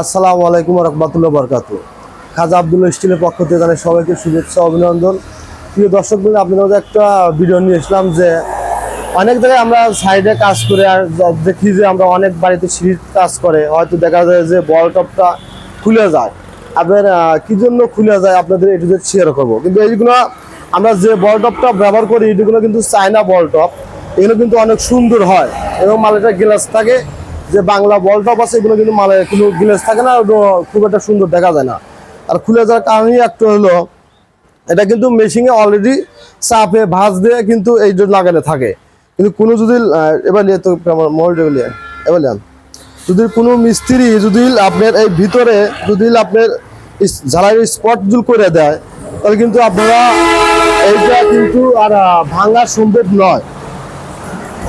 আসসালামু আলাইকুম রহমতুল্লাহ বরকাত খাজা আব্দুল্লাহ স্টিলের পক্ষ থেকে জানাই সবাইকে শুভেচ্ছা অভিনন্দন। প্রিয় দর্শক বন্ধু আপনাদের একটা ভিডিও নিয়ে এসলাম যে অনেক জায়গায় আমরা সাইডে কাজ করে আর দেখি যে আমরা অনেক বাড়িতে সিঁড়ির কাজ করে। হয়তো দেখা যায় যে বল টপটা খুলে যায়। আপনার কি জন্য খুলে যায় আপনাদের এটুকু শেয়ার করব। কিন্তু এইগুলো আমরা যে বল টপটা ব্যবহার করি এগুলো কিন্তু চায়না বল টপ। এগুলো কিন্তু অনেক সুন্দর হয় এবং মালেটা গ্লাস থাকে। যে বাংলা বল টপ আছে, এগুলো কিন্তু মালে কোনো গ্লাস থাকে না খুব একটা সুন্দর দেখা যায় না। আর খুলে যাওয়ার কারণই একটা হলো, এটা কিন্তু মেশিনে অলরেডি চাপে, ভাঁজ দিয়ে কিন্তু এই যে লাগানো থাকে। কিন্তু কোনো যদি এবার নিয়ে তো আমার মোবাইল এবার নেন যদি কোনো মিস্ত্রি যদি আপনার এই ভিতরে যদি আপনার ঝালাই স্পট জুল করে দেয়, তাহলে কিন্তু আপনারা এইটা কিন্তু আর ভাঙা সম্ভব নয়।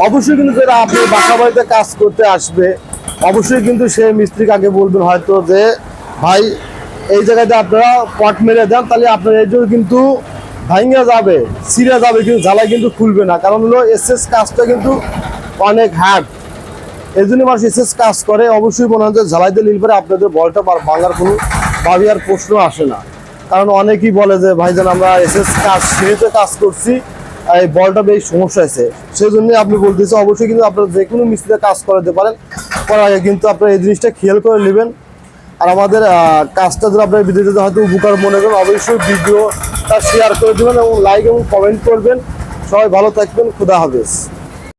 অবশ্যই কিন্তু যারা আপনি বাসা বাড়িতে কাজ করতে আসবে, অবশ্যই কিন্তু সেই মিস্ত্রিকে আগে বলবেন হয়তো যে, ভাই, এই জায়গাতে আপনারা পট মেরে দেন, তাহলে আপনার এই কিন্তু ভাঙা যাবে, ছিঁড়ে যাবে, কিন্তু জ্বালাই কিন্তু খুলবে না। কারণ হলো এসএস কাজটা কিন্তু অনেক হার্ড এই জন্য মানুষ এসএস কাজ করে, অবশ্যই মনে হয় যে ঝালাইতে নিল পরে আপনাদের বলটা ভাঙার কোনো ভাবি আর প্রশ্ন আসে না। কারণ অনেকেই বলে যে ভাইজান আমরা এসএস কাজ সিঁড়িতে কাজ করছি এই বলটা বেশ সমস্যা আছে। সেই জন্য আপনি বলতেছি, অবশ্যই কিন্তু আপনারা যে কোনো মিস্ত্রিতে কাজ করাতে পারেন। করার আগে কিন্তু আপনারা এই জিনিসটা খেয়াল করে নেবেন। আর আমাদের কাজটা যদি আপনার ভিডিওতে হয়তো উপকার মনে করেন, অবশ্যই ভিডিওটা শেয়ার করে দেবেন এবং লাইক এবং কমেন্ট করবেন। সবাই ভালো থাকবেন, খুদা হাফেজ।